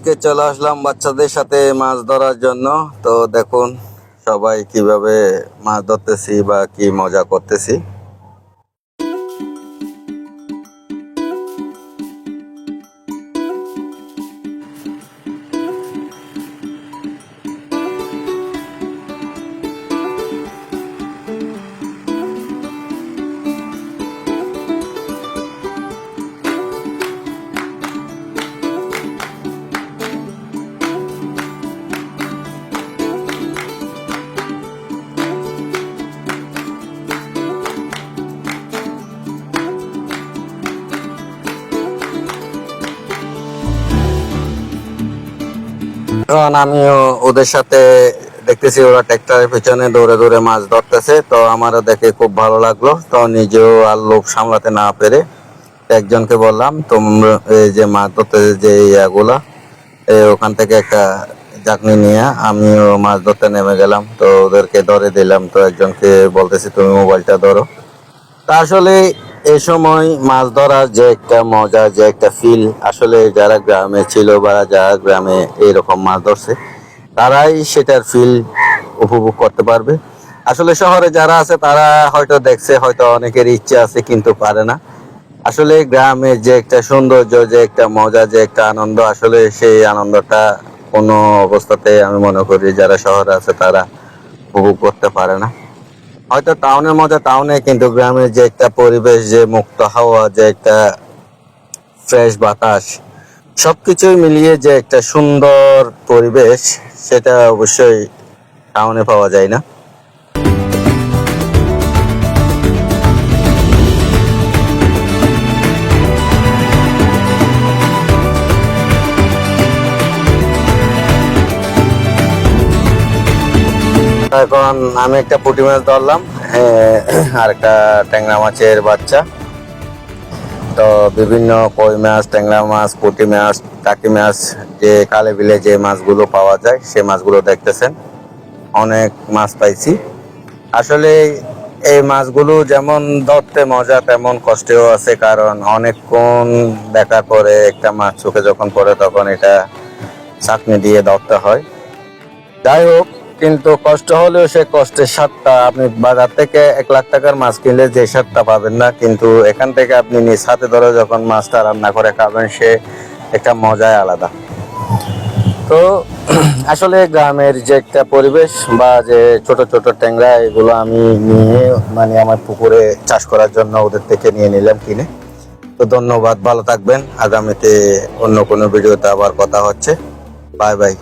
আজকে চলে আসলাম বাচ্চাদের সাথে মাছ ধরার জন্য। তো দেখুন সবাই কীভাবে মাছ ধরতেছি বা কি মজা করতেছি। এখন আমিও ওদের সাথে দেখতেছি, ওরা ট্র্যাক্টরের পিছনে দৌড়ে দৌড়ে মাছ ধরতেছে, তো আমারও দেখে খুব ভালো লাগল। তো নিজেও আর লোভ সামলাতে না পেরে একজনকে বললাম, তোমরা এই যে মাছ ধরতে যে ইয়াগুলা ওখান থেকে একটা চাকনি নিয়ে আমিও মাছ ধরতে নেমে গেলাম। তো ওদেরকে ধরে দিলাম, তো একজনকে বলতেছি, তুমি মোবাইলটা ধরো। তা আসলে এই সময় মাছ ধরার যে একটা মজা, যে একটা ফিল আসলে যারা গ্রামে ছিল বা যারা গ্রামে এইরকম মাছ ধরছে, তারাই সেটার ফিল উপভোগ করতে পারবে। আসলে শহরে যারা আছে, তারা হয়তো দেখছে, হয়তো অনেকের ইচ্ছে আছে, কিন্তু পারে না। আসলে গ্রামে যে একটা সৌন্দর্য, যে একটা মজা, যে একটা আনন্দ, আসলে সেই আনন্দটা কোনো অবস্থাতে আমি মনে করি যারা শহরে আছে, তারা উপভোগ করতে পারে না। হয়তো টাউনের মধ্যে টাউনে, কিন্তু গ্রামের যে একটা পরিবেশ, যে মুক্ত হাওয়া, যে একটা ফ্রেশ বাতাস, সবকিছুই মিলিয়ে যে একটা সুন্দর পরিবেশ, সেটা অবশ্যই টাউনে পাওয়া যায় না। এখন আমি একটা পুঁটি মাছ ধরলাম আর একটা ট্যাংরা মাছের বাচ্চা। তো বিভিন্ন কই মাছ, ট্যাংরা মাছ, পুঁটি মাছ, টাকি মাছ, যে কালে বিলে যে মাছগুলো পাওয়া যায়, সে মাছগুলো দেখতেছেন। অনেক মাছ পাইছি। আসলে এই মাছগুলো যেমন ধরতে মজা, তেমন কষ্টেও আছে, কারণ অনেকক্ষণ দেখার পরে একটা মাছ চোখে যখন পড়ে, তখন এটা চাকনি দিয়ে ধরতে হয়। যাই হোক কিন্তু কষ্ট হলেও সে কষ্টের স্বাদটা আপনি বাজার থেকে এক লাখ টাকার মাছ কিনলে যে স্বাদটা পাবেন না, কিন্তু এখান থেকে আপনি নিজ হাতে ধরে যখন মাছটা রান্না করে খাবেন, সে একটা মজাই আলাদা। তো আসলে গ্রামের যে একটা পরিবেশ বা যে ছোট ছোট ট্যাংরা, এগুলো আমি নিয়ে মানে আমার পুকুরে চাষ করার জন্য ওদের থেকে নিয়ে নিলাম কিনে। তো ধন্যবাদ, ভালো থাকবেন। আগামীতে অন্য কোনো ভিডিওতে আবার কথা হচ্ছে। Bye bye.